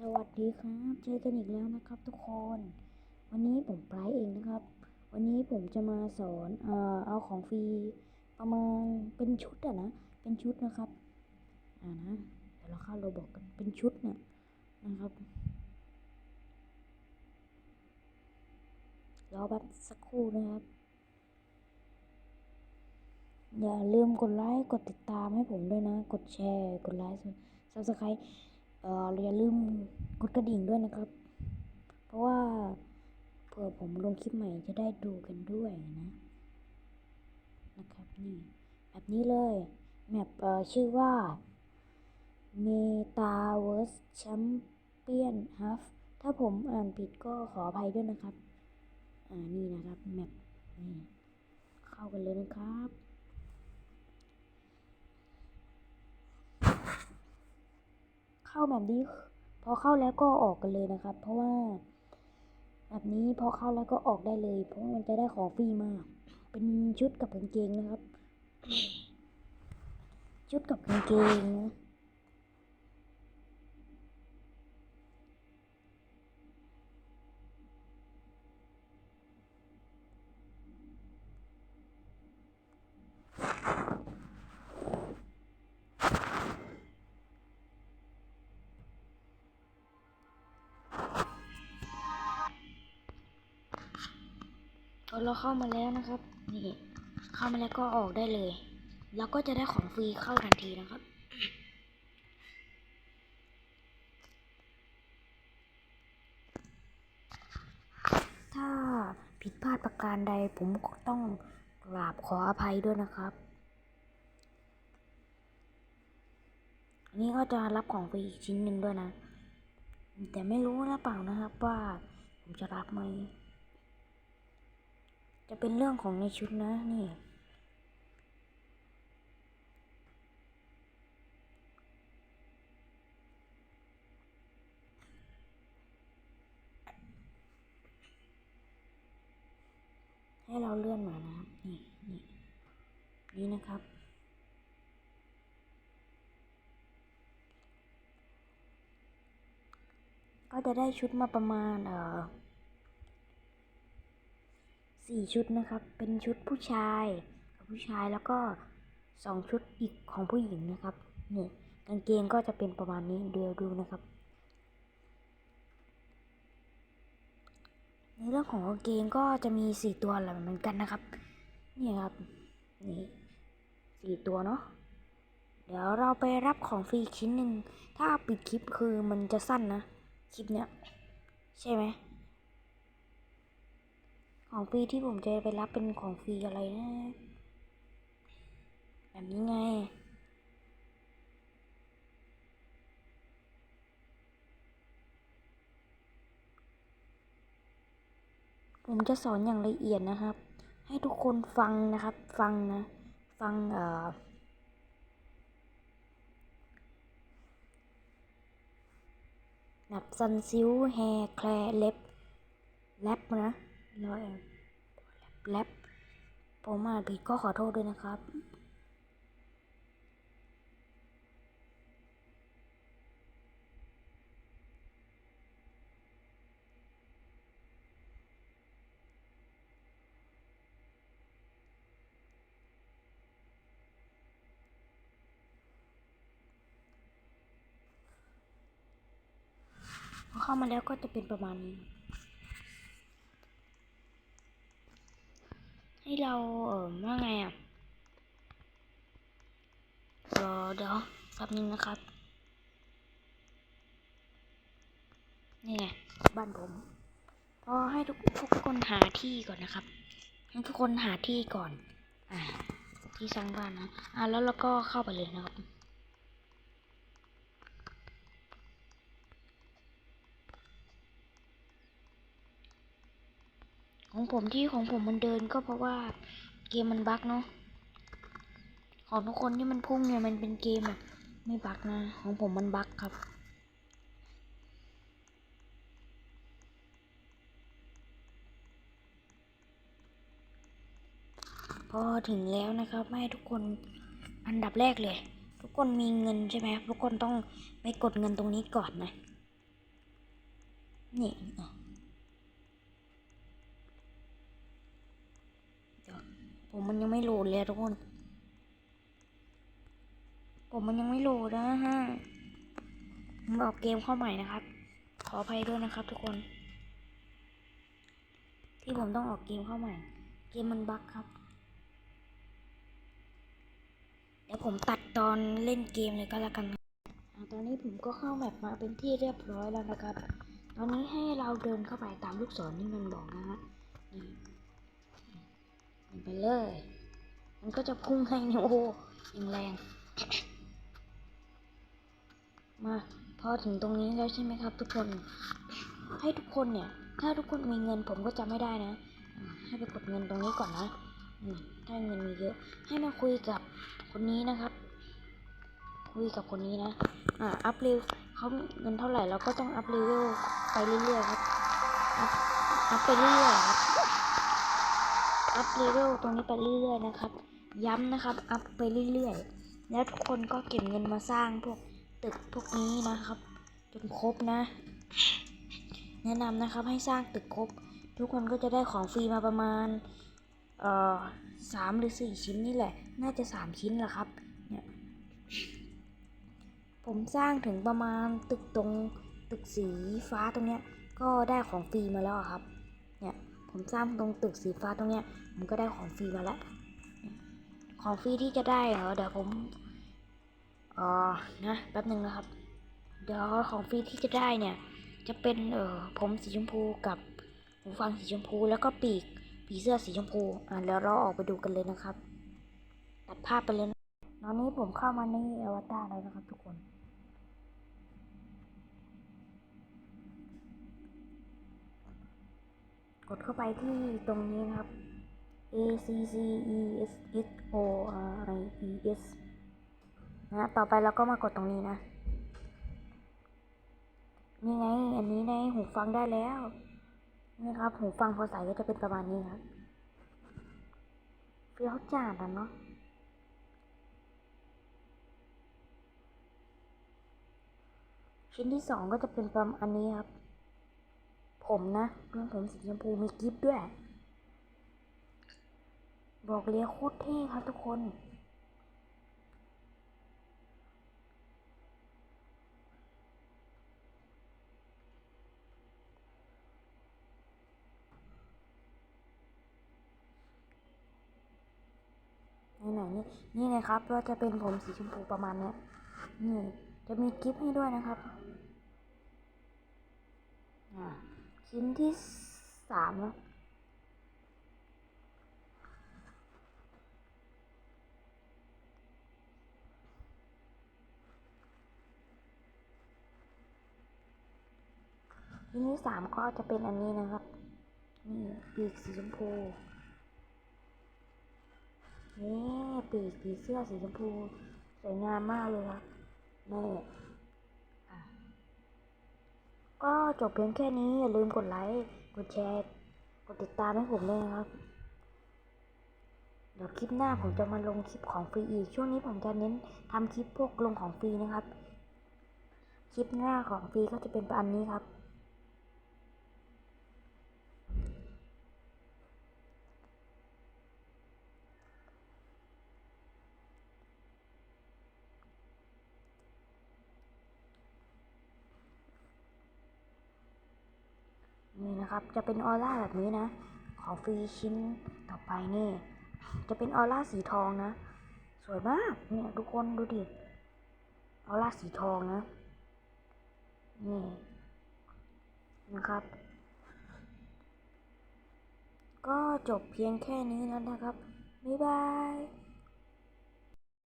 สวัสดีครับ เจอกันอีกแล้วนะครับทุกคน วันนี้ผมปลายเองนะครับ วันนี้ผมจะมาสอนเอ่อเอาของฟรีประมาณเป็นชุดอะนะ เป็นชุดนะครับ อ่านะ เดี๋ยวเราเข้าโรบอกกัน เป็นชุดเนี่ยนะครับ รอแบบสักครู่นะครับ อย่าลืมกดไลค์ กดติดตามให้ผมด้วยนะ กดแชร์ กดไลค์ซับสไครต์ อออย่าลืมกดกระดิ่งด้วยนะครับ เพราะว่าเผื่อผมลงคลิปใหม่จะได้ดูกันด้วยนะ นะครับนี่แบบนี้เลยแมปเอ่อชื่อว่า Metaverse Champion Half ถ้าผมอ่านผิดก็ขออภัยด้วยนะครับ อ่านี่นะครับแมปนี่เข้ากันเลยนะครับ เข้า แบบนี้ พอเข้าแล้วก็ออกกันเลยนะครับ เพราะว่า แบบนี้พอเข้าแล้วก็ออกได้เลย เพราะมันจะได้ของฟรีมากเป็นชุดกับกางเกงนะครับ ชุดกับกางเกงนะ พอเราเข้ามาแล้วนะครับ นี่ เข้ามาแล้วก็ออกได้เลย แล้วก็จะได้ของฟรีเข้าทันทีนะครับ ถ้าผิดพลาดประการใดผมก็ต้องกราบขออภัยด้วยนะครับอันนี้ก็จะรับของฟรีอีกชิ้นหนึ่งด้วยนะ แต่ไม่รู้หรือเปล่านะครับว่าผมจะรับไหม จะเป็นเรื่องของในชุดนะนี่ ให้เราเลื่อนมานะครับ นี่นี่นี่นะครับก็จะได้ชุดมาประมาณเอ่อ สี่ชุดนะครับ เป็นชุดผู้ชายกับผู้ชายแล้วก็สองชุดอีกของผู้หญิงนะครับนี่กางเกงก็จะเป็นประมาณนี้เดี๋ยวดูนะครับ ในเรื่องของกางเกงก็จะมีสี่ตัวแหละเหมือนกันนะครับนี่ครับนี่สี่ตัวเนาะเดี๋ยวเราไปรับของฟรีชิ้นหนึ่งถ้าปิดคลิปคือมันจะสั้นนะ คลิปเนี้ยใช่ไหม ของฟรีที่ผมจะไปรับเป็นของฟรีอะไรนะ แบบนี้ไง ผมจะสอนอย่างละเอียดนะครับ ให้ทุกคนฟังนะครับ ฟังนะ ฟังเอ่อแบบซันซิลแฮร์แคลเล็บแลบนะ รอยแลบผมอ่านผิดก็ขอโทษด้วยนะครับพอเข้ามาแล้วก็จะเป็นประมาณนี้ ให้เราเออว่าไงอะรอเดี๋ยวแป๊บนึงนะครับ นี่ไงบ้านผมพอให้ทุกทุกคนหาที่ก่อนนะครับ ให้ทุกคนหาที่ก่อน อ่า ที่สร้างบ้านนะ อ่าแล้วเราก็เข้าไปเลยนะครับ ของ ผมที่ของผมมันเดินก็เพราะว่าเกมมันบั๊กเนาะของทุกคนที่มันพุ่งเนี่ยมันเป็นเกมแบบไม่บั๊กนะ ของผมมันบั๊กครับพอถึงแล้วนะครับให้ทุกคนอันดับแรกเลย ทุกคนมีเงินใช่ไหมทุกคนต้องไปกดเงินตรงนี้ก่อนนะ นี่อะเดี๋ยว ผมมันยังไม่โหลดเลยทุกคนผมมันยังไม่โหลดนะฮะผมออกเกมเข้าใหม่นะครับ ขออภัยด้วยนะครับ ทุกคน ที่ผมต้องออกเกมเข้าใหม่ เกมมันบั๊กครับ เดี๋ยวผมตัดตอนเล่นเกมเลยก็แล้วกัน ตอนนี้ผมก็เข้าแมปมาเป็นที่เรียบร้อยแล้วนะครับ ตอนนี้ให้เราเดินเข้าไปตามลูกศรที่มันบอกนะฮะ ไปเลย มันก็จะพุ่งให้เนี่ยโอ้โอย่างแรง มาพอถึงตรงนี้แล้วใช่ไหมครับ ทุกคน ให้ทุกคนเนี่ย ถ้าทุกคนมีเงินผมก็จะไม่ได้นะ ให้ไปกดเงินตรงนี้ก่อนนะถ้าเงินมีเยอะ ให้มาคุยกับคนนี้นะครับ คุยกับคนนี้นะ อ่า อัพเร็วเขาเงินเท่าไหร่เราก็ต้องอัพเลเวลไปเรื่อยๆครับ อัพอัพไปเรื่อยๆครับ อัพเลเวลตรงนี้ไปเรื่อยๆนะครับ ย้ำนะครับ อัพไปเรื่อยๆ แล้วทุกคนก็เก็บเงินมาสร้างพวกตึกพวกนี้นะครับ จนครบนะ แนะนำนะครับให้สร้างตึกครบ ทุกคนก็จะได้ของฟรีมาประมาณเอ่อสามหรือสี่ชิ้นนี่แหละ น่าจะสามชิ้นแหละครับ เนี่ย ผมสร้างถึงประมาณตึกตรงตึกสีฟ้าตรงเนี้ย ก็ได้ของฟรีมาแล้วครับ เนี่ย ผมสร้างตรงตึกสีฟ้าตรงเนี้ยผมก็ได้ของฟรีมาแล้ว ของฟรีที่จะได้เหรอเดี๋ยวผมเอ่อนะแป๊บหนึ่งนะครับ เดี๋ยวของฟรีที่จะได้เนี่ย จะเป็นเอ่อผมสีชมพูกับหูฟังสีชมพูแล้วก็ปีกผีเสื้อสีชมพูอะแล้วเราออกไปดูกันเลยนะครับ ตัดภาพไปเลยนะตอนนี้ผมเข้ามาในอวตารแล้วนะครับทุกคน กดเข้าไปที่ตรงนี้นะครับ A C C E S S O R I E S นะต่อไปเราก็มากดตรงนี้นะนี่ไง อันนี้ในหูฟังได้แล้วนี่ครับ หูฟังพอใส่ก็จะเป็นประมาณนี้ครับเฟี้ยวจัดอะเนาะชิ้นที่สองก็จะเป็นประมาณนี้ครับ ผมนะเรื่องผมสีชมพูมีกิฟต์ด้วย บอกเลยโคตรเท่ครับทุกคน ไหนๆนี่นี่นะครับก็จะเป็นผมสีชมพูประมาณเนี้ยนี่จะมีกิฟต์ให้ด้วยนะครับ อ่า ชิ้นที่สามชิ้นที่สามก็จะเป็นอันนี้นะครับ นี่ปีกสีชมพูนี่ปีกผีเสื้อสีชมพูสวยงามมากเลยครับนี่ ก็จบเพียงแค่นี้ อย่าลืมกดไลค์ กดแชร์ กดติดตามให้ผมด้วยนะครับ เดี๋ยวคลิปหน้าผมจะมาลงคลิปของฟรีอีก ช่วงนี้ผมจะเน้นทำคลิปพวกลงของฟรีนะครับ คลิปหน้าของฟรีก็จะเป็นประมาณนี้ครับ นี่ นะครับ จะเป็นออร่าแบบนี้นะ ของฟรีชิ้นต่อไปนี่ จะเป็นออร่าสีทองนะ สวยมาก เนี่ยทุกคนดูดิ ออร่าสีทองนะ นี่นะครับ ก็จบเพียงแค่นี้แล้วนะครับ บ๊ายบาย